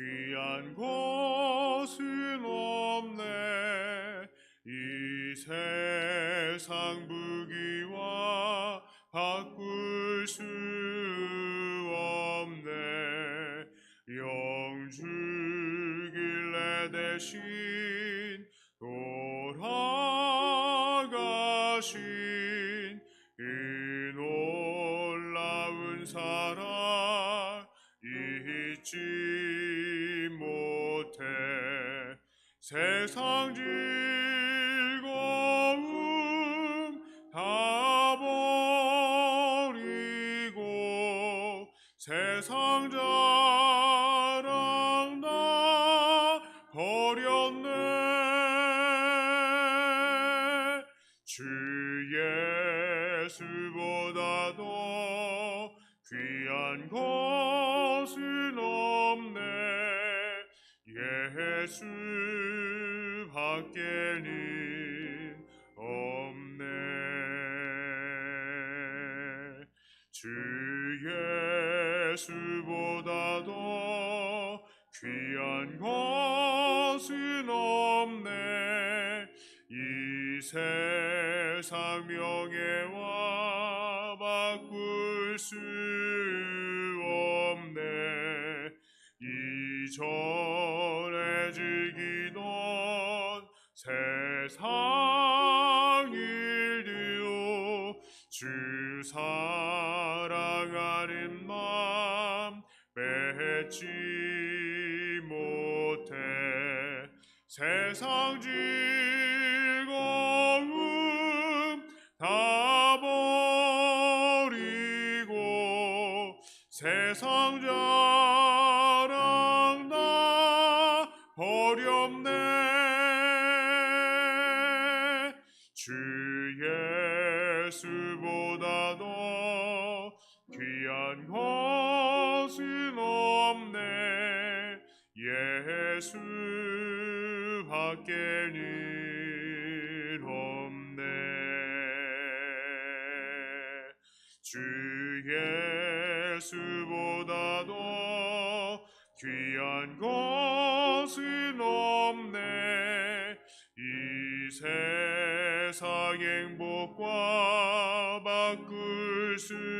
귀한 것은 없네. 이 세상 부귀와 바꿀 수 없네. 영주길래 대신 돌아가신 세상 즐거움 다 버리고 세상 자랑 다 버렸네. 것은 없네. 예수 밖에는 없네. 주 예수보다 더 귀한 것은 없네. 이 세상 명예와 바꿀 수 없네. 이전 세상 일들로 주 사랑하는 맘 뺏지 못해. 세상 즐 귀한 것은 없네. 예수 밖에는 없네. 주 예수보다 더 귀한 것은 없네. 이 세상 행복과 바꿀 수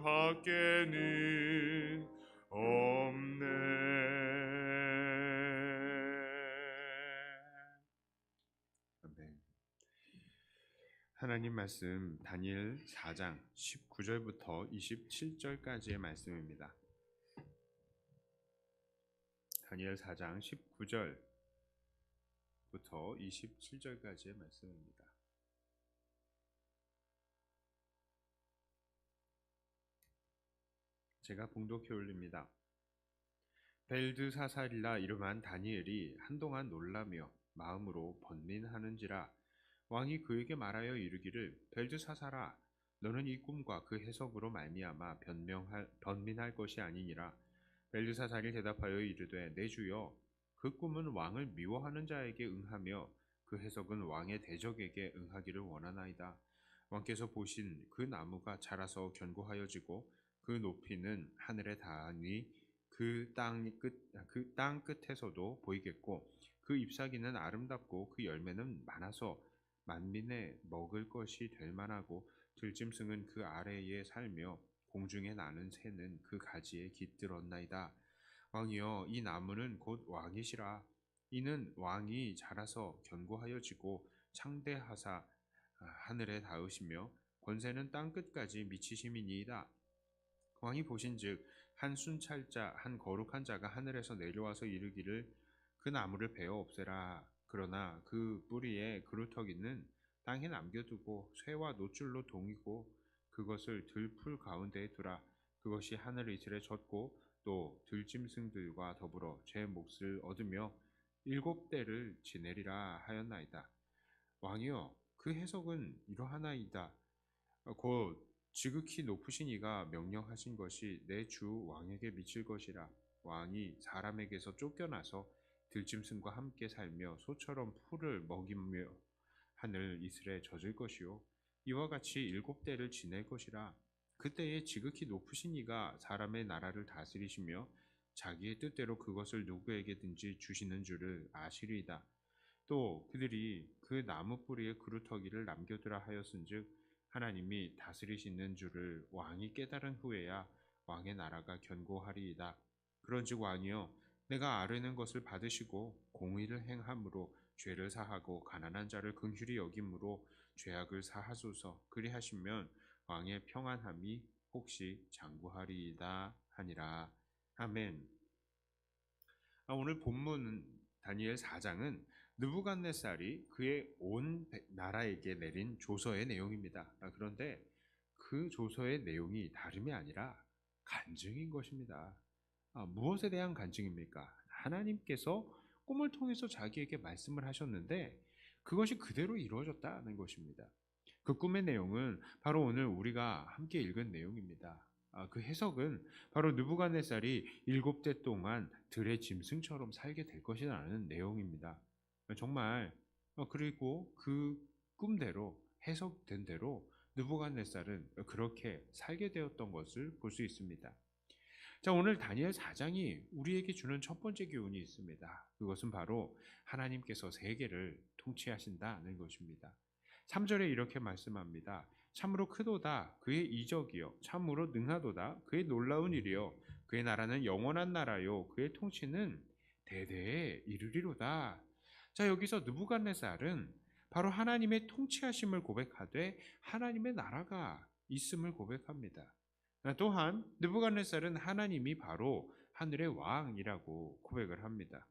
밖에는 없네. 하나님 말씀 다니엘 4장 19절부터 27절까지의 말씀입니다. 다니엘 4장 19절부터 27절까지의 말씀입니다. 제가 봉독해 올립니다. 벨드사살이라 이름한 다니엘이 한동안 놀라며 마음으로 번민하는지라 왕이 그에게 말하여 이르기를 벨드사살아 너는 이 꿈과 그 해석으로 말미암아 변명할 변민할 것이 아니니라 벨드사살이 대답하여 이르되 내 주여 그 꿈은 왕을 미워하는 자에게 응하며 그 해석은 왕의 대적에게 응하기를 원하나이다 왕께서 보신 그 나무가 자라서 견고하여지고 그 높이는 하늘에 닿으니 그 땅 끝 그 땅 끝에서도 보이겠고 그 잎사귀는 아름답고 그 열매는 많아서 만민의 먹을 것이 될 만하고 들짐승은 그 아래에 살며 공중에 나는 새는 그 가지에 깃들었나이다. 왕이여 이 나무는 곧 왕이시라. 이는 왕이 자라서 견고하여지고 창대하사 아, 하늘에 닿으시며 권세는 땅 끝까지 미치심이니이다. 왕이 보신즉 한 순찰자 한 거룩한 자가 하늘에서 내려와서 이르기를 그 나무를 베어 없애라. 그러나 그 뿌리에 그루터기는 땅에 남겨두고 쇠와 노줄로 동이고 그것을 들풀 가운데에 두라. 그것이 하늘 이슬에 젖고 또 들짐승들과 더불어 제 몫을 얻으며 일곱 대를 지내리라 하였나이다. 왕이여 그 해석은 이러하나이다. 곧 지극히 높으신 이가 명령하신 것이 내 주 왕에게 미칠 것이라. 왕이 사람에게서 쫓겨나서 들짐승과 함께 살며 소처럼 풀을 먹이며 하늘 이슬에 젖을 것이요. 이와 같이 일곱 대를 지낼 것이라. 그때에 지극히 높으신 이가 사람의 나라를 다스리시며 자기의 뜻대로 그것을 누구에게든지 주시는 줄을 아시리이다. 또 그들이 그 나무 뿌리에 그루터기를 남겨두라 하였은즉 하나님이 다스리시는 줄을 왕이 깨달은 후에야 왕의 나라가 견고하리이다. 그런즉 왕이여 내가 아뢰는 것을 받으시고 공의를 행함으로 죄를 사하고 가난한 자를 긍휼히 여김으로 죄악을 사하소서 그리하시면 왕의 평안함이 혹시 장구하리이다 하니라. 아멘. 아, 오늘 본문 다니엘 4장은 느부갓네살이 그의 온 배- 나라에게 내린 조서의 내용입니다. 아, 그런데 그 조서의 내용이 다름이 아니라 간증인 것입니다. 아, 무엇에 대한 간증입니까? 하나님께서 꿈을 통해서 자기에게 말씀을 하셨는데 그것이 그대로 이루어졌다는 것입니다. 그 꿈의 내용은 바로 오늘 우리가 함께 읽은 내용입니다. 아, 그 해석은 바로 느부갓네살이 일곱 대 동안 들의 짐승처럼 살게 될 것이라는 내용입니다. 정말 어, 그리고 그 꿈대로 해석된 대로 느부갓네살은 그렇게 살게 되었던 것을 볼 수 있습니다. 자, 오늘 다니엘 4장이 우리에게 주는 첫 번째 교훈이 있습니다. 그것은 바로 하나님께서 세계를 통치하신다는 것입니다. 3절에 이렇게 말씀합니다. 참으로 크도다 그의 이적이요 참으로 능하도다 그의 놀라운 일이요 그의 나라는 영원한 나라요 그의 통치는 대대에 이르리로다. 자, 여기서 느부갓네살은 바로 하나님의 통치하심을 고백하되 하나님의 나라가 있음을 고백합니다. 또한 느부갓네살은 하나님이 바로 하늘의 왕이라고 고백을 합니다.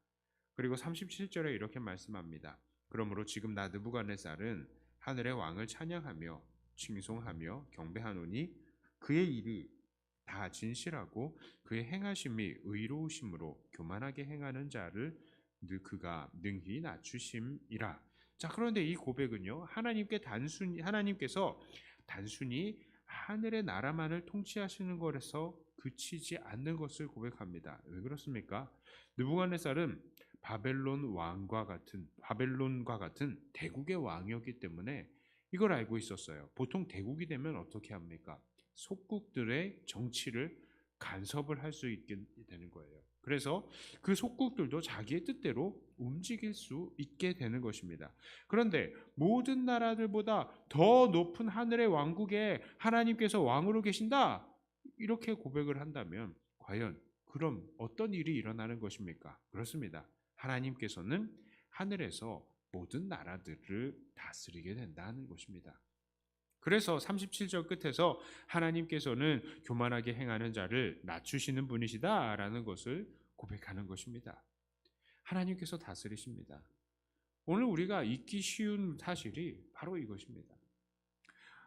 그리고 37절에 이렇게 말씀합니다. 그러므로 지금 나 느부갓네살은 하늘의 왕을 찬양하며 칭송하며 경배하노니 그의 일이 다 진실하고 그의 행하심이 의로우심으로 교만하게 행하는 자를 늘 그가 능히 낮추심이라. 자, 그런데 이 고백은요. 하나님께 단순히 하나님께서 단순히 하늘의 나라만을 통치하시는 것에서 그치지 않는 것을 고백합니다. 왜 그렇습니까? 느부갓네살은 바벨론 왕과 같은 바벨론과 같은 대국의 왕이었기 때문에 이걸 알고 있었어요. 보통 대국이 되면 어떻게 합니까? 속국들의 정치를 간섭을 할 수 있게 되는 거예요. 그래서 그 속국들도 자기의 뜻대로 움직일 수 있게 되는 것입니다. 그런데 모든 나라들보다 더 높은 하늘의 왕국에 하나님께서 왕으로 계신다. 이렇게 고백을 한다면 과연 그럼 어떤 일이 일어나는 것입니까? 그렇습니다. 하나님께서는 하늘에서 모든 나라들을 다스리게 된다는 것입니다. 그래서 37절 끝에서 하나님께서는 교만하게 행하는 자를 낮추시는 분이시다라는 것을 고백하는 것입니다. 하나님께서 다스리십니다. 오늘 우리가 잊기 쉬운 사실이 바로 이것입니다.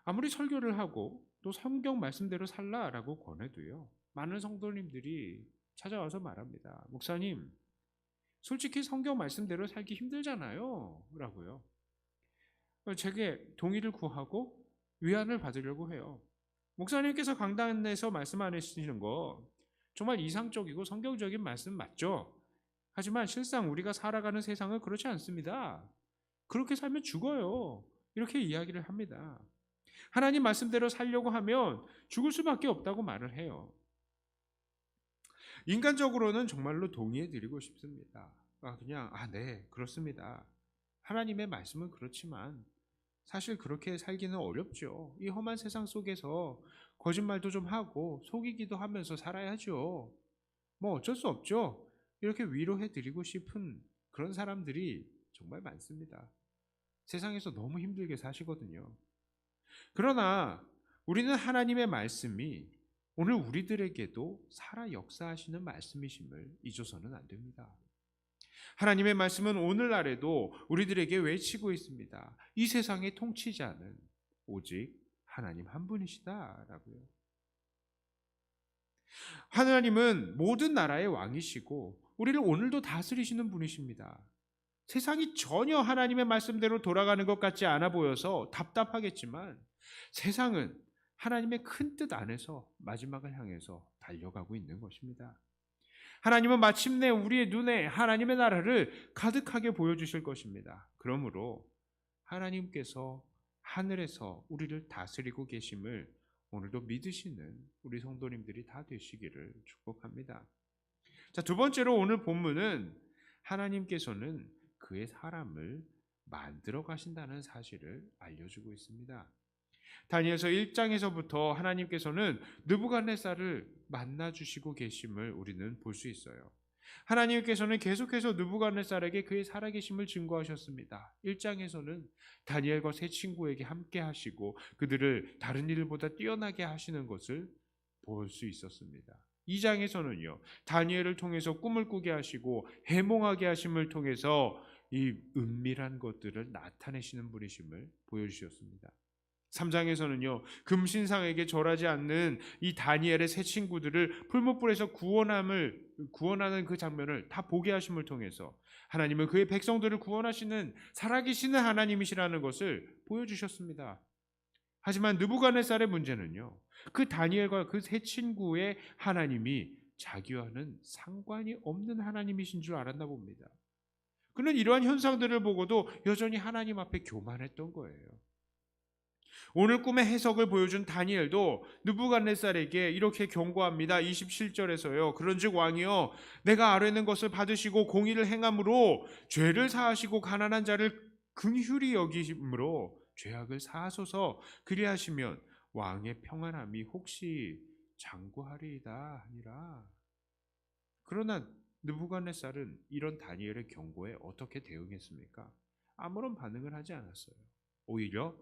아무리 설교를 하고 또 성경 말씀대로 살라라고 권해도요. 많은 성도님들이 찾아와서 말합니다. 목사님, 솔직히 성경 말씀대로 살기 힘들잖아요. 라고요. 제게 동의를 구하고 위안을 받으려고 해요. 목사님께서 강단에서 말씀하시는 거 정말 이상적이고 성경적인 말씀 맞죠? 하지만 실상 우리가 살아가는 세상은 그렇지 않습니다. 그렇게 살면 죽어요. 이렇게 이야기를 합니다. 하나님 말씀대로 살려고 하면 죽을 수밖에 없다고 말을 해요. 인간적으로는 정말로 동의해 드리고 싶습니다. 아, 그냥, 아, 네, 그렇습니다. 하나님의 말씀은 그렇지만 사실 그렇게 살기는 어렵죠. 이 험한 세상 속에서 거짓말도 좀 하고 속이기도 하면서 살아야죠. 뭐 어쩔 수 없죠. 이렇게 위로해 드리고 싶은 그런 사람들이 정말 많습니다. 세상에서 너무 힘들게 사시거든요. 그러나 우리는 하나님의 말씀이 오늘 우리들에게도 살아 역사하시는 말씀이심을 잊어서는 안 됩니다. 하나님의 말씀은 오늘날에도 우리들에게 외치고 있습니다. 이 세상의 통치자는 오직 하나님 한 분이시다라고요. 하나님은 모든 나라의 왕이시고 우리를 오늘도 다스리시는 분이십니다. 세상이 전혀 하나님의 말씀대로 돌아가는 것 같지 않아 보여서 답답하겠지만 세상은 하나님의 큰 뜻 안에서 마지막을 향해서 달려가고 있는 것입니다. 하나님은 마침내 우리의 눈에 하나님의 나라를 가득하게 보여주실 것입니다. 그러므로 하나님께서 하늘에서 우리를 다스리고 계심을 오늘도 믿으시는 우리 성도님들이 다 되시기를 축복합니다. 자, 두 번째로 오늘 본문은 하나님께서는 그의 사람을 만들어 가신다는 사실을 알려주고 있습니다. 다니엘서 1장에서부터 하나님께서는 느부갓네살을 만나 주시고 계심을 우리는 볼 수 있어요. 하나님께서는 계속해서 느부갓네살에게 그의 살아계심을 증거하셨습니다. 1장에서는 다니엘과 세 친구에게 함께 하시고 그들을 다른 일보다 뛰어나게 하시는 것을 볼 수 있었습니다. 2장에서는요. 다니엘을 통해서 꿈을 꾸게 하시고 해몽하게 하심을 통해서 이 은밀한 것들을 나타내시는 분이심을 보여주셨습니다. 3장에서는요, 금신상에게 절하지 않는 이 다니엘의 세 친구들을 풀무불에서 구원함을, 구원하는 그 장면을 다 보게 하심을 통해서 하나님은 그의 백성들을 구원하시는 살아계시는 하나님이시라는 것을 보여주셨습니다. 하지만 느부갓네살의 문제는요, 그 다니엘과 그 세 친구의 하나님이 자기와는 상관이 없는 하나님이신 줄 알았나 봅니다. 그는 이러한 현상들을 보고도 여전히 하나님 앞에 교만했던 거예요. 오늘 꿈의 해석을 보여준 다니엘도 느부갓네살에게 이렇게 경고합니다. 27절에서요. 그런즉 왕이여 내가 아뢰는 것을 받으시고 공의를 행함으로 죄를 사하시고 가난한 자를 긍휼히 여기심으로 죄악을 사하소서 그리하시면 왕의 평안함이 혹시 장구하리이다 하니라. 그러나 느부갓네살은 이런 다니엘의 경고에 어떻게 대응했습니까? 아무런 반응을 하지 않았어요. 오히려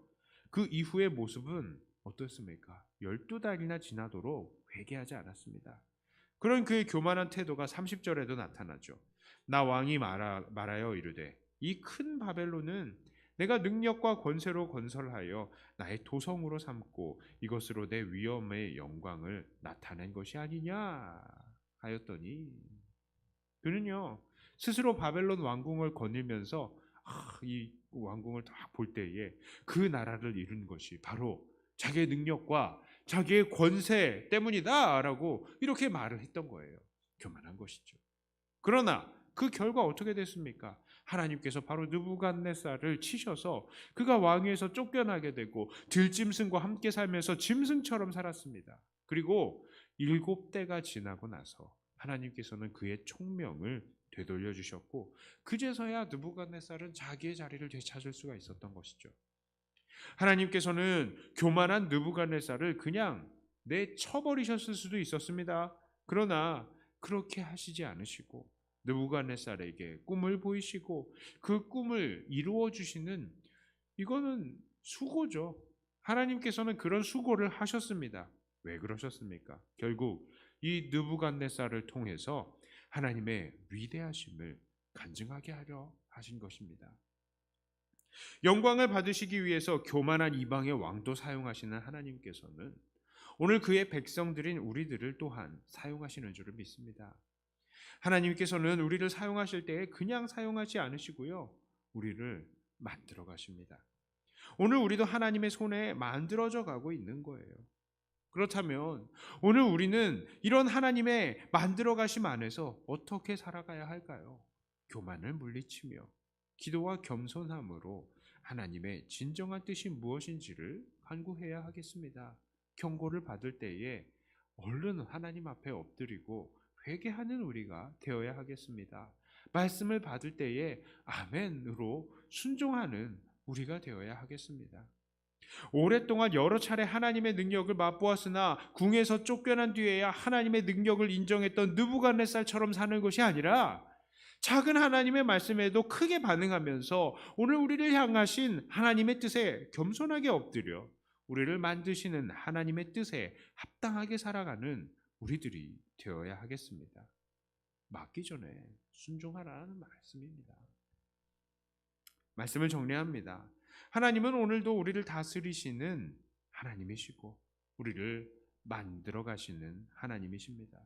그 이후의 모습은 어떻습니까? 열두 달이나 지나도록 회개하지 않았습니다. 그런 그의 교만한 태도가 30절에도 나타나죠. 나 왕이 말하, 말하여 이르되 이 큰 바벨론은 내가 능력과 권세로 건설하여 나의 도성으로 삼고 이것으로 내 위엄의 영광을 나타낸 것이 아니냐 하였더니 그는요 스스로 바벨론 왕궁을 거닐면서 아, 이 왕궁을 딱 볼 때에 그 나라를 이룬 것이 바로 자기의 능력과 자기의 권세 때문이다라고 이렇게 말을 했던 거예요. 교만한 것이죠. 그러나 그 결과 어떻게 됐습니까? 하나님께서 바로 느부갓네살을 치셔서 그가 왕위에서 쫓겨나게 되고 들짐승과 함께 살면서 짐승처럼 살았습니다. 그리고 일곱 때가 지나고 나서 하나님께서는 그의 총명을 되돌려 주셨고 그제서야 느부갓네살은 자기의 자리를 되찾을 수가 있었던 것이죠. 하나님께서는 교만한 느부갓네살을 그냥 내쳐버리셨을 수도 있었습니다. 그러나 그렇게 하시지 않으시고 느부갓네살에게 꿈을 보이시고 그 꿈을 이루어 주시는 이거는 수고죠. 하나님께서는 그런 수고를 하셨습니다. 왜 그러셨습니까? 결국 이 느부갓네살을 통해서 하나님의 위대하심을 간증하게 하려 하신 것입니다. 영광을 받으시기 위해서 교만한 이방의 왕도 사용하시는 하나님께서는 오늘 그의 백성들인 우리들을 또한 사용하시는 줄을 믿습니다. 하나님께서는 우리를 사용하실 때에 그냥 사용하지 않으시고요. 우리를 만들어 가십니다. 오늘 우리도 하나님의 손에 만들어져 가고 있는 거예요. 그렇다면 오늘 우리는 이런 하나님의 만들어 가심 안에서 어떻게 살아가야 할까요? 교만을 물리치며 기도와 겸손함으로 하나님의 진정한 뜻이 무엇인지를 간구해야 하겠습니다. 경고를 받을 때에 얼른 하나님 앞에 엎드리고 회개하는 우리가 되어야 하겠습니다. 말씀을 받을 때에 아멘으로 순종하는 우리가 되어야 하겠습니다. 오랫동안 여러 차례 하나님의 능력을 맛보았으나 궁에서 쫓겨난 뒤에야 하나님의 능력을 인정했던 느부갓네살처럼 사는 것이 아니라 작은 하나님의 말씀에도 크게 반응하면서 오늘 우리를 향하신 하나님의 뜻에 겸손하게 엎드려 우리를 만드시는 하나님의 뜻에 합당하게 살아가는 우리들이 되어야 하겠습니다. 맞기 전에 순종하라는 말씀입니다. 말씀을 정리합니다. 하나님은 오늘도 우리를 다스리시는 하나님이시고 우리를 만들어 가시는 하나님이십니다.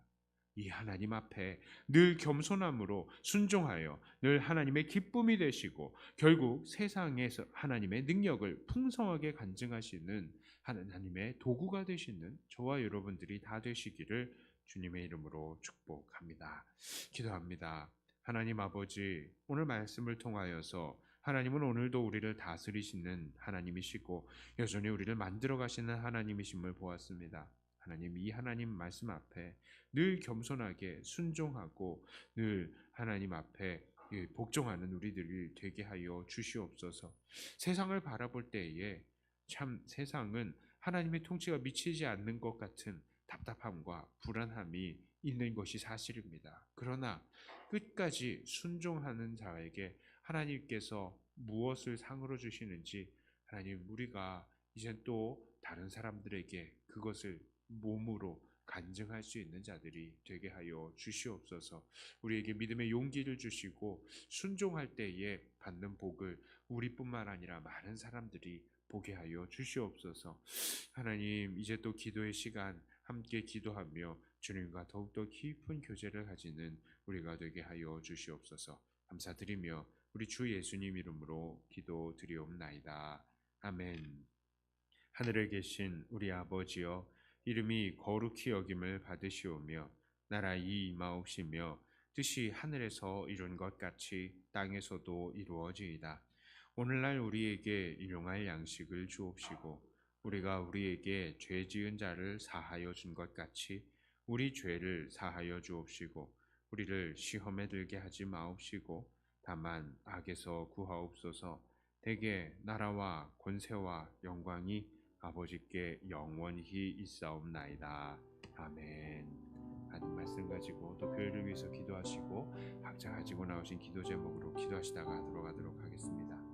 이 하나님 앞에 늘 겸손함으로 순종하여 늘 하나님의 기쁨이 되시고 결국 세상에서 하나님의 능력을 풍성하게 간증하시는 하나님의 도구가 되시는 저와 여러분들이 다 되시기를 주님의 이름으로 축복합니다. 기도합니다. 하나님 아버지, 오늘 말씀을 통하여서 하나님은 오늘도 우리를 다스리시는 하나님이시고 여전히 우리를 만들어 가시는 하나님이심을 보았습니다. 하나님 이 하나님 말씀 앞에 늘 겸손하게 순종하고 늘 하나님 앞에 복종하는 우리들이 되게 하여 주시옵소서. 세상을 바라볼 때에 참 세상은 하나님의 통치가 미치지 않는 것 같은 답답함과 불안함이 있는 것이 사실입니다. 그러나 끝까지 순종하는 자에게 하나님께서 무엇을 상으로 주시는지 하나님 우리가 이제 또 다른 사람들에게 그것을 몸으로 간증할 수 있는 자들이 되게 하여 주시옵소서. 우리에게 믿음의 용기를 주시고 순종할 때에 받는 복을 우리뿐만 아니라 많은 사람들이 보게 하여 주시옵소서. 하나님 이제 또 기도의 시간 함께 기도하며 주님과 더욱더 깊은 교제를 가지는 우리가 되게 하여 주시옵소서. 감사드리며 우리 주 예수님 이름으로 기도드리옵나이다. 아멘. 하늘에 계신 우리 아버지여 이름이 거룩히 여김을 받으시오며 나라의 임하옵시며 뜻이 하늘에서 이룬 것 같이 땅에서도 이루어지이다. 오늘날 우리에게 일용할 양식을 주옵시고 우리가 우리에게 죄 지은 자를 사하여 준 것 같이 우리 죄를 사하여 주옵시고 우리를 시험에 들게 하지 마옵시고 다만 악에서 구하옵소서 대개 나라와 권세와 영광이 아버지께 영원히 있사옵나이다. 아멘. 하는 말씀 가지고 또 교회를 위해서 기도하시고 각자 가지고 나오신 기도 제목으로 기도하시다가 들어가도록 하겠습니다.